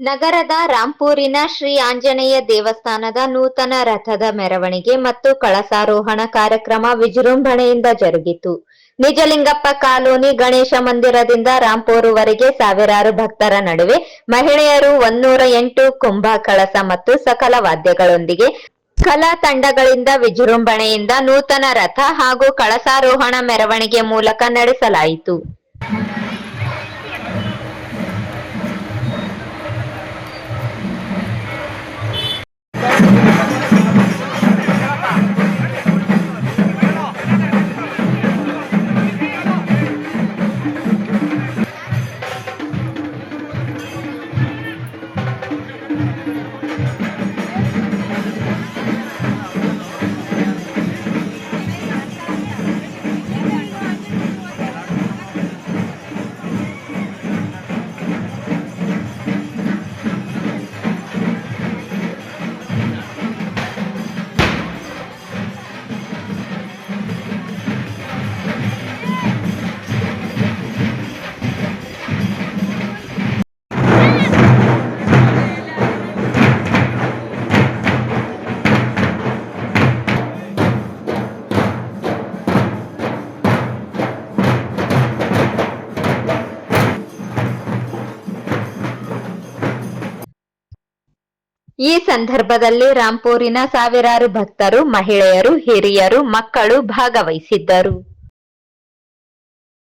ನಗರದ ರಾಂಪೂರಿನ ಶ್ರೀ ಆಂಜನೇಯ ದೇವಸ್ಥಾನದ ನೂತನ ರಥದ ಮೆರವಣಿಗೆ ಮತ್ತು ಕಳಸಾರೋಹಣ ಕಾರ್ಯಕ್ರಮ ವಿಜೃಂಭಣೆಯಿಂದ ಜರುಗಿತು. ನಿಜಲಿಂಗಪ್ಪ ಕಾಲೋನಿ ಗಣೇಶ ಮಂದಿರದಿಂದ ರಾಂಪೂರುವರೆಗೆ ಸಾವಿರಾರು ಭಕ್ತರ ನಡುವೆ ಮಹಿಳೆಯರು ಒನ್ನೂರ ಎಂಟು ಕುಂಭ, ಕಳಸ ಮತ್ತು ಸಕಲ ವಾದ್ಯಗಳೊಂದಿಗೆ ಕಲಾ ತಂಡಗಳಿಂದ ವಿಜೃಂಭಣೆಯಿಂದ ನೂತನ ರಥ ಹಾಗೂ ಕಳಸಾರೋಹಣ ಮೆರವಣಿಗೆ ಮೂಲಕ ನಡೆಸಲಾಯಿತು. ಈ ಸಂದರ್ಭದಲ್ಲಿ ರಾಂಪೂರಿನ ಸಾವಿರಾರು ಭಕ್ತರು ಮಹಿಳೆಯರು ಹಿರಿಯರು ಮಕ್ಕಳು ಭಾಗವಹಿಸಿದ್ದರು.